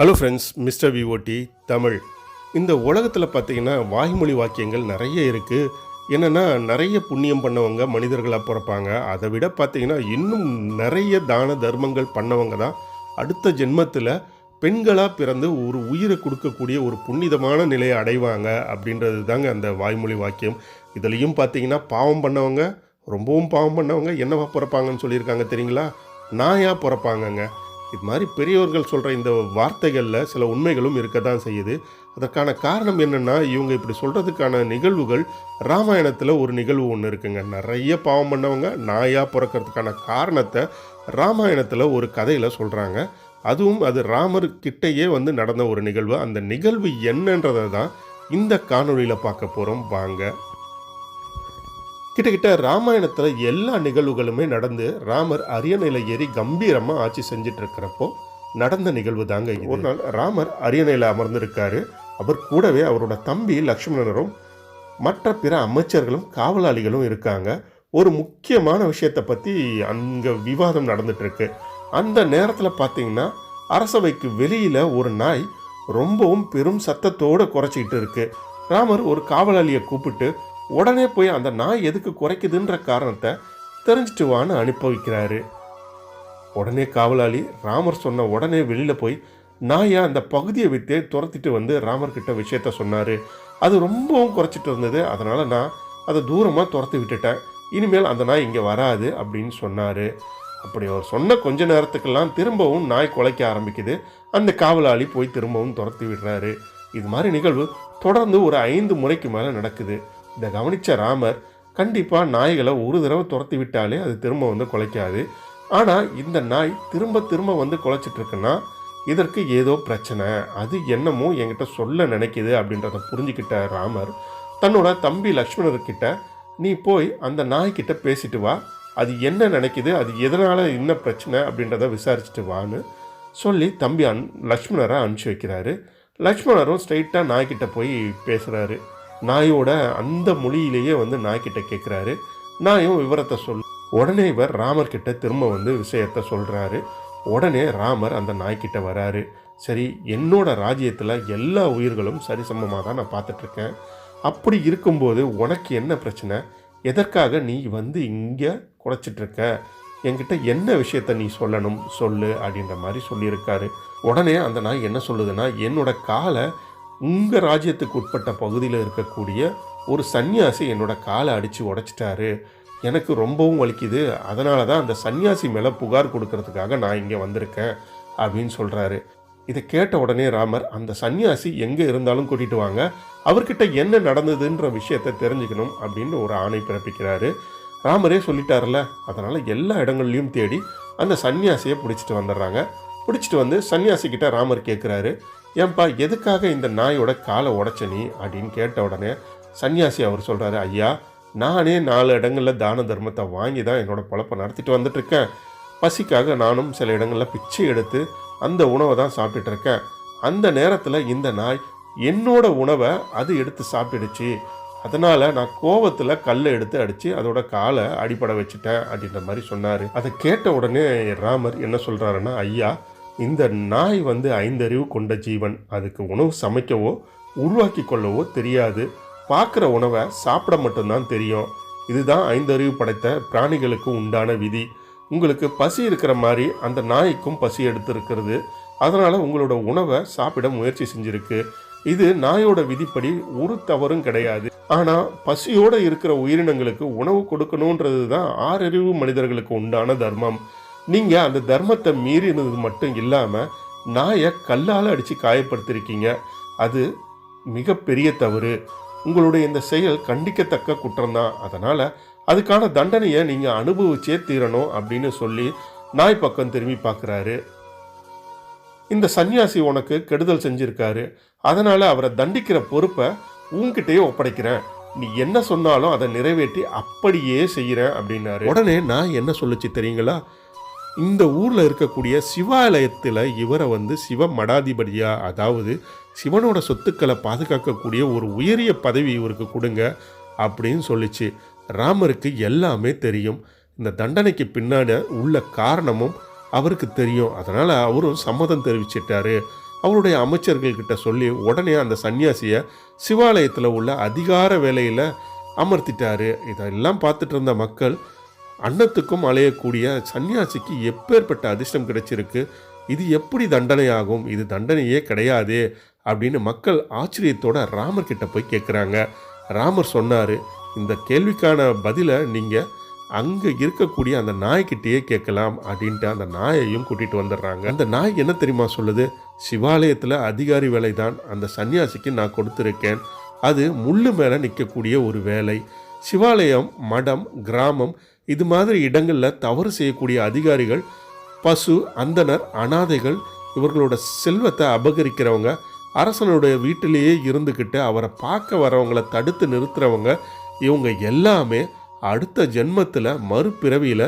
Hello friends mister VOD Tamil இந்த உலகத்தில் பார்த்தீங்கன்னா வாய்மொழி வாக்கியங்கள் நிறைய இருக்குது என்னென்னா நிறைய புண்ணியம் பண்ணவங்க மனிதர்களாக பிறப்பாங்க. அதை விட பார்த்தீங்கன்னா இன்னும் நிறைய தான தர்மங்கள் பண்ணவங்க தான். அடுத்த ஜென்மத்தில் பெண்களாக பிறந்து ஒரு உயிரை கொடுக்கக்கூடிய ஒரு புனிதமான நிலையை அடைவாங்க அப்படின்றது தாங்க அந்த வாய்மொழி வாக்கியம். இதுலேயும் பார்த்தீங்கன்னா பாவம் பண்ணவங்க ரொம்பவும் பாவம் பண்ணவங்க என்னவா பிறப்பாங்கன்னு சொல்லியிருக்காங்க தெரியுங்களா? நாயாக பிறப்பாங்கங்க. இது மாதிரி பெரியவர்கள் சொல்கிற இந்த வார்த்தைகளில் சில உண்மைகளும் இருக்க தான் செய்யுது. அதற்கான காரணம் என்னென்னா இவங்க இப்படி சொல்கிறதுக்கான நிகழ்வுகள் ராமாயணத்தில் ஒரு நிகழ்வு ஒன்று இருக்குங்க. நிறைய பாவம் பண்ணவங்க நாயாக பிறக்கிறதுக்கான காரணத்தை ராமாயணத்தில் ஒரு கதையில் சொல்கிறாங்க அதுவும் அது ராமர் கிட்டேயே வந்து நடந்த ஒரு நிகழ்வு. அந்த நிகழ்வு என்னன்றதை தான் இந்த காணொளியில் பார்க்க போகிறோம் வாங்க. கிட்டத்தட்ட ராமாயணத்தில் எல்லா நிகழ்வுகளுமே நடந்து ராமர் அரியணையில் ஏறி கம்பீரமாக ஆட்சி செஞ்சுட்டு இருக்கிறப்போ நடந்த நிகழ்வு தாங்க ஒரு நாள் ராமர் அரியணையில் அமர்ந்திருக்காரு. அவர் கூடவே அவரோட தம்பி லக்ஷ்மணரும் மற்ற பிற அமைச்சர்களும் காவலாளிகளும் இருக்காங்க. ஒரு முக்கியமான விஷயத்தை பற்றி அங்கே விவாதம் நடந்துட்டுருக்கு அந்த நேரத்தில் பார்த்தீங்கன்னா அரசவைக்கு வெளியில் ஒரு நாய் ரொம்பவும் பெரும் சத்தத்தோடு குறைச்சிக்கிட்டு இருக்கு. ராமர் ஒரு காவலாளியை கூப்பிட்டு உடனே போய் அந்த நாய் எதுக்கு குறைக்குதுன்ற காரணத்தை தெரிஞ்சிட்டு வான்னு அனுப்பி வைக்கிறாரு உடனே காவலாளி ராமர் சொன்ன உடனே வெளியில் போய் நாயை அந்த பகுதியை விட்டே துரத்திட்டு வந்து ராமர்கிட்ட விஷயத்த சொன்னார். அது ரொம்பவும் குறைச்சிட்டு இருந்தது. அதனால் நான் அதை தூரமாக துரத்தி விட்டுட்டேன். இனிமேல் அந்த நாய் இங்கே வராது அப்படின்னு சொன்னார். அப்படி அவர் சொன்ன கொஞ்ச நேரத்துக்கெல்லாம் திரும்பவும் நாய் குலைக்க ஆரம்பிக்குது. அந்த காவலாளி போய் திரும்பவும் துரத்தி விடுறாரு. இது மாதிரி நிகழ்வு தொடர்ந்து ஒரு ஐந்து முறைக்கு மேலே நடக்குது. இதை கவனித்த ராமர் கண்டிப்பாக நாய்களை ஒரு தடவை துரத்தி விட்டாலே அது திரும்ப வந்து குலைக்காது. ஆனால் இந்த நாய் திரும்ப திரும்ப வந்து குலைச்சிட்ருக்குன்னா இதற்கு ஏதோ பிரச்சனை. அது என்னமோ என்கிட்ட சொல்ல நினைக்குது அப்படின்றத புரிஞ்சுக்கிட்ட ராமர் தன்னோட தம்பி லக்ஷ்மணர்கிட்ட நீ போய் அந்த நாய்கிட்ட பேசிட்டு வா. அது என்ன நினைக்குது? அது எதனால் என்ன பிரச்சனை? அப்படின்றத விசாரிச்சுட்டு வான்னு சொல்லி தம்பி அன் லக்ஷ்மணரை அனுப்பிச்சி வைக்கிறாரு. லக்ஷ்மணரும் ஸ்ட்ரைட்டாக நாய்கிட்ட போய் பேசுகிறாரு நாயோட அந்த மொழியிலேயே வந்து நாய்கிட்ட கேட்குறாரு நாயும் விவரத்தை சொல் உடனே இவர் ராமர் கிட்ட திரும்ப வந்து விஷயத்த சொல்கிறாரு உடனே ராமர் அந்த நாய்க்கிட்ட வராரு. சரி என்னோட ராஜ்யத்தில் எல்லா உயிர்களும் சரிசமமாக தான் நான் பார்த்துட்ருக்கேன். அப்படி இருக்கும்போது உனக்கு என்ன பிரச்சனை? எதற்காக நீ வந்து இங்கே குறைச்சிட்ருக்க என்கிட்ட என்ன விஷயத்த நீ சொல்லணும்? சொல்லு அப்படின்ற மாதிரி சொல்லியிருக்காரு. உடனே அந்த நாய் என்ன சொல்லுதுன்னா என்னோட காலை உங்கள் ராஜ்யத்துக்கு உட்பட்ட பகுதியில் இருக்கக்கூடிய ஒரு சன்னியாசி என்னோட காலை அடித்து உடைச்சிட்டாரு. எனக்கு ரொம்பவும் வலிக்குது. அதனால தான் அந்த சன்னியாசி மேலே புகார் கொடுக்கறதுக்காக நான் இங்கே வந்திருக்கேன் அப்படின்னு சொல்கிறாரு இதை கேட்ட உடனே ராமர் அந்த சன்னியாசி எங்கே இருந்தாலும் கூட்டிட்டு வாங்க. அவர்கிட்ட என்ன நடந்ததுன்ற விஷயத்தை தெரிஞ்சுக்கணும் அப்படின்னு ஒரு ஆணை பிறப்பிக்கிறாரு. ராமரே சொல்லிட்டார்ல அதனால் எல்லா இடங்கள்லையும் தேடி அந்த சன்னியாசியை பிடிச்சிட்டு வந்துடுறாங்க. பிடிச்சிட்டு வந்து சன்னியாசி கிட்ட ராமர் கேட்குறாரு ஏன்பா எதுக்காக இந்த நாயோட காலை உடச்சனி நீ அப்படின்னு கேட்ட உடனே சன்னியாசி அவர் சொல்கிறாரு ஐயா நானே நாலு இடங்களில் தான தர்மத்தை வாங்கி தான் என்னோட பழப்பை நடத்திட்டு வந்துட்டுருக்கேன். பசிக்காக நானும் சில இடங்களில் பிச்சை எடுத்து அந்த உணவை தான் சாப்பிட்டுட்டு இருக்கேன் அந்த நேரத்தில் இந்த நாய் என்னோட உணவை அது எடுத்து சாப்பிட்டுடுச்சு. அதனால் நான் கோவத்தில் கல்லை எடுத்து அடித்து அதோட காலை அடிபட வச்சுட்டேன் அப்படின்ற மாதிரி சொன்னார். அதை கேட்ட உடனே ராமர் என்ன சொல்கிறாருன்னா ஐயா இந்த நாய் வந்து ஐந்தறிவு கொண்ட ஜீவன். அதுக்கு உணவு சமைக்கவோ உருவாக்கி கொள்ளவோ தெரியாது. பார்க்குற உணவை சாப்பிட மட்டும்தான் தெரியும். இதுதான் ஐந்தறிவு படைத்த பிராணிகளுக்கு உண்டான விதி. உங்களுக்கு பசி இருக்கிற மாதிரி அந்த நாய்க்கும் பசி எடுத்திருக்கிறது. அதனால் உங்களோட உணவை சாப்பிட முயற்சி செஞ்சுருக்கு. இது நாயோட விதிப்படி ஒரு தவறும் கிடையாது. ஆனால் பசியோடு இருக்கிற உயிரினங்களுக்கு உணவு கொடுக்கணுன்றது தான் ஆறறிவு மனிதர்களுக்கு உண்டான தர்மம். நீங்க அந்த தர்மத்தை மீறினது மட்டும் இல்லாமல் நாயை கல்லால் அடித்து காயப்படுத்திருக்கீங்க. அது மிகப்பெரிய தவறு. உங்களுடைய இந்த செயல் கண்டிக்கத்தக்க குற்றம்தான். அதனால் அதுக்கான தண்டனையை நீங்கள் அனுபவிச்சே தீரணும் அப்படின்னு சொல்லி நாய் பக்கம் திரும்பி பார்க்குறாரு இந்த சன்னியாசி உனக்கு கெடுதல் செஞ்சுருக்காரு. அதனால் அவரை தண்டிக்கிற பொறுப்பை உங்ககிட்டயே ஒப்படைக்கிறேன். நீ என்ன சொன்னாலும் அதை நிறைவேற்றி அப்படியே செய்கிறேன் அப்படின்னாரு. உடனே நான் என்ன சொல்லுச்சு தெரியுங்களா? இந்த ஊரில் இருக்கக்கூடிய சிவாலயத்தில் இவரை வந்து சிவ மடாதிபதியாக அதாவது சிவனோட சொத்துக்களை பாதுகாக்கக்கூடிய ஒரு உயரிய பதவி இவருக்கு கொடுங்க அப்படின்னு சொல்லிச்சு. ராமருக்கு எல்லாமே தெரியும். இந்த தண்டனைக்கு பின்னாடி உள்ள காரணமும் அவருக்கு தெரியும். அதனால் அவரும் சம்மதம் தெரிவிச்சிட்டாரு. அவருடைய அமைச்சர்கள்கிட்ட சொல்லி உடனே அந்த சன்னியாசியை சிவாலயத்தில் உள்ள அதிகார வேலையில் அமர்த்திட்டாரு. இதெல்லாம் பார்த்துட்டு இருந்த மக்கள் அன்னத்துக்கும் அலையக்கூடிய சன்னியாசிக்கு எப்பேற்பட்ட அதிர்ஷ்டம் கிடைச்சிருக்கு? இது எப்படி தண்டனையாகும்? இது தண்டனையே கிடையாதே அப்படின்னு மக்கள் ஆச்சரியத்தோட ராமர் கிட்ட போய் கேட்குறாங்க ராமர் சொன்னார் இந்த கேள்விக்கான பதிலை நீங்கள் அங்கே இருக்கக்கூடிய அந்த நாய்கிட்டேயே கேட்கலாம் அப்படின்ட்டு அந்த நாயையும் கூட்டிகிட்டு வந்துடுறாங்க. அந்த நாய் என்ன தெரியுமா சொல்லுது? சிவாலயத்தில் அதிகாரி வேலை தான் அந்த சன்னியாசிக்கு நான் கொடுத்துருக்கேன். அது முள்ளு மேலே நிற்கக்கூடிய ஒரு வேலை. சிவாலயம் மடம் கிராமம் இது மாதிரி இடங்களில் தவறு செய்யக்கூடிய அதிகாரிகள் பசு அந்தனர் அனாதைகள் இவர்களோட செல்வத்தை அபகரிக்கிறவங்க அரசனுடைய வீட்டிலேயே இருந்துக்கிட்டு அவரை பார்க்க வரவங்களை தடுத்து நிறுத்துறவங்க இவங்க எல்லாமே அடுத்த ஜென்மத்தில் மறுபிறவியில்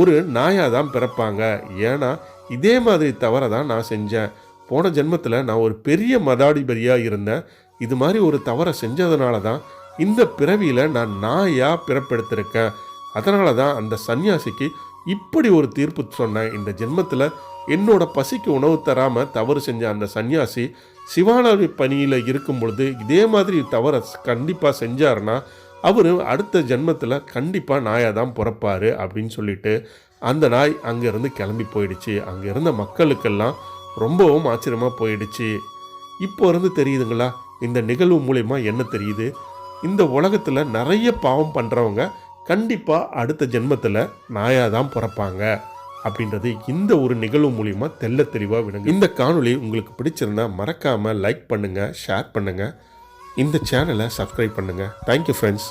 ஒரு நாயாக தான் பிறப்பாங்க. ஏன்னா இதே மாதிரி தவறை தான் நான் செஞ்சேன். போன ஜென்மத்தில் நான் ஒரு பெரிய மதாதிபதியாக இருந்தேன். இது மாதிரி ஒரு தவறை செஞ்சதுனால தான் இந்த பிறவியில் நான் நாயாக பிறப்பெடுத்திருக்கேன். அதனால தான் அந்த சன்னியாசிக்கு இப்படி ஒரு தீர்ப்பு சொன்னேன் இந்த ஜென்மத்தில் என்னோட பசிக்கு உணவு தராமல் தவறு செஞ்ச அந்த சன்னியாசி சிவானவி பணியில் இருக்கும் பொழுது இதே மாதிரி தவறை கண்டிப்பாக செஞ்சாருன்னா அவர் அடுத்த ஜென்மத்தில் கண்டிப்பாக நாயாக தான் பிறப்பாரு அப்படின்னு சொல்லிட்டு அந்த நாய் அங்கேருந்து கிளம்பி போயிடுச்சு. அங்கே இருந்த மக்களுக்கெல்லாம் ரொம்பவும் ஆச்சரியமாக போயிடுச்சு. இப்போ இருந்து தெரியுதுங்களா? இந்த நிகழ்வு மூலயமா என்ன தெரியுது? இந்த உலகத்தில் நிறைய பாவம் பண்ணுறவங்க கண்டிப்பாக அடுத்த ஜென்மத்தில் நாயாக தான் பிறப்பாங்க அப்படின்றது இந்த ஒரு நிகழ்வு மூலிமா தெல்ல தெளிவாக விடுங்க இந்த காணொளி உங்களுக்கு பிடிச்சிருந்தா மறக்காமல் லைக் பண்ணுங்கள் ஷேர் பண்ணுங்கள் இந்த சேனலை சப்ஸ்கிரைப் பண்ணுங்கள் தேங்க்யூ ஃப்ரெண்ட்ஸ்